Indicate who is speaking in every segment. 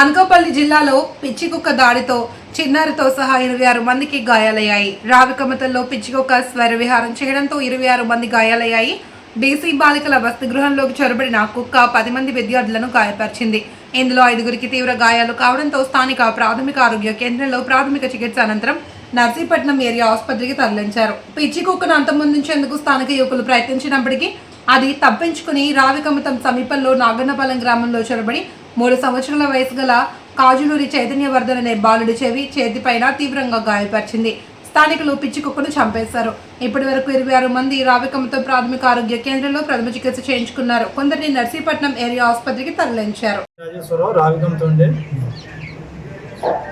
Speaker 1: అనకాపల్లి జిల్లాలో పిచ్చికుక్క దాడితో చిన్నారితో సహా ఇరవై ఆరు మందికి గాయాలయ్యాయి. రావికమతల్లో పిచ్చికుక్క స్వర విహారం చేయడంతో ఇరవై ఆరు మంది గాయాలయ్యాయి. బీసీ బాలికల వసతి గృహంలోకి చొరబడిన కుక్క పది మంది విద్యార్థులను గాయపరిచింది. ఇందులో ఐదుగురికి తీవ్ర గాయాలు కావడంతో స్థానిక ప్రాథమిక ఆరోగ్య కేంద్రంలో ప్రాథమిక చికిత్స అనంతరం నర్సీపట్నం ఏరియా ఆసుపత్రికి తరలించారు. పిచ్చి కుక్కను అంతమొందించేందుకు స్థానిక యువకులు ప్రయత్నించినప్పటికీ అది తప్పించుకుని రావికమతం సమీపంలో నాగన్నపాలెం గ్రామంలో చొరబడి మూడు సంవత్సరాల వయసు గల కాజులూరి చైతన్యవర్ధన్ అనే బాలుడి చెవి చేతిపైన తీవ్రంగా గాయపరిచింది. స్థానికులు పిచ్చి కుక్కను చంపేశారు. ఇప్పటి వరకు ఇరవై ఆరు మంది రావికమతం ప్రాథమిక ఆరోగ్య కేంద్రంలో ప్రథమ చికిత్స చేయించుకున్నారు. కొందరిని నర్సీపట్నం ఏరియా ఆసుపత్రికి తరలించారు.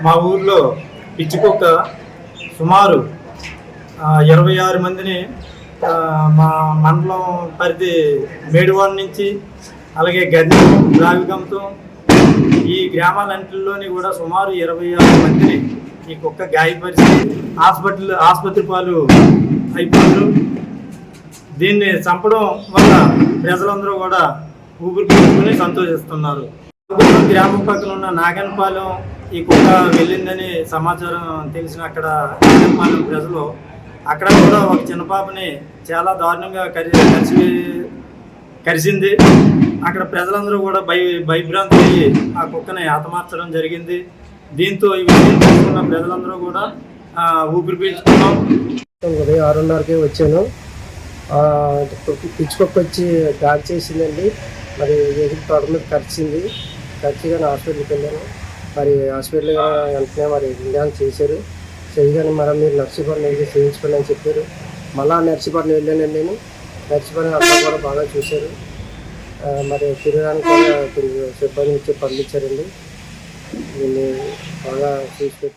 Speaker 2: మా ఊర్లో పిచ్చికుక్క సుమారు ఇరవై ఆరు మందిని మా మండలం పరిధి మేడివాడ నుంచి అలాగే గది రావికంతో ఈ గ్రామాలన్నింటిలోని కూడా సుమారు ఇరవై ఆరు మందిని ఈ కుక్క గాయపరిచి హాస్పిటల్ ఆసుపత్రి పాలు అయిపోయారు. దీన్ని చంపడం వల్ల ప్రజలందరూ కూడా ఊపిరి పీల్చుకుని సంతోషిస్తున్నారు. గ్రామం పక్కన ఉన్న నాగన్పాలెం ఈ కుక్క వెళ్ళిందని సమాచారం తెలిసిన అక్కడ నాగన్పాలెం ప్రజలు అక్కడ కూడా ఒక చిన్న పాపని చాలా దారుణంగా కరి కరిచి కరిచింది అక్కడ ప్రజలందరూ కూడా భయ భయభ్రాంతి అయ్యి ఆ కుక్కని హతమార్చడం జరిగింది. దీంతో ఈ విషయం తెలుసుకున్న ప్రజలందరూ కూడా ఊపిరి పీల్చుకున్నాం.
Speaker 3: ఉదయం ఆరున్నరకే వచ్చాను. పిచ్చుకొక్క వచ్చి దాడి చేసిందండి మరి ఎదురు తోట మీద కరిచింది ఖర్చుగా హాస్పిటల్కి వెళ్ళాను. మరి హాస్పిటల్ వెంటనే మరి ఇండియాని చేశారు. చేయగానే మరి మీరు నర్సీపట్నం వెళ్ళి చేయించుకోండి అని చెప్పారు. మళ్ళా నర్సీపట్నం వెళ్ళానండి నేను. నర్సీపట్నం అక్కడ కూడా బాగా చూశారు. మరి తిరగడానికి కూడా కొంచెం సిబ్బంది ఇచ్చి పంపించారండి. దీన్ని బాగా చూసి పెట్టారు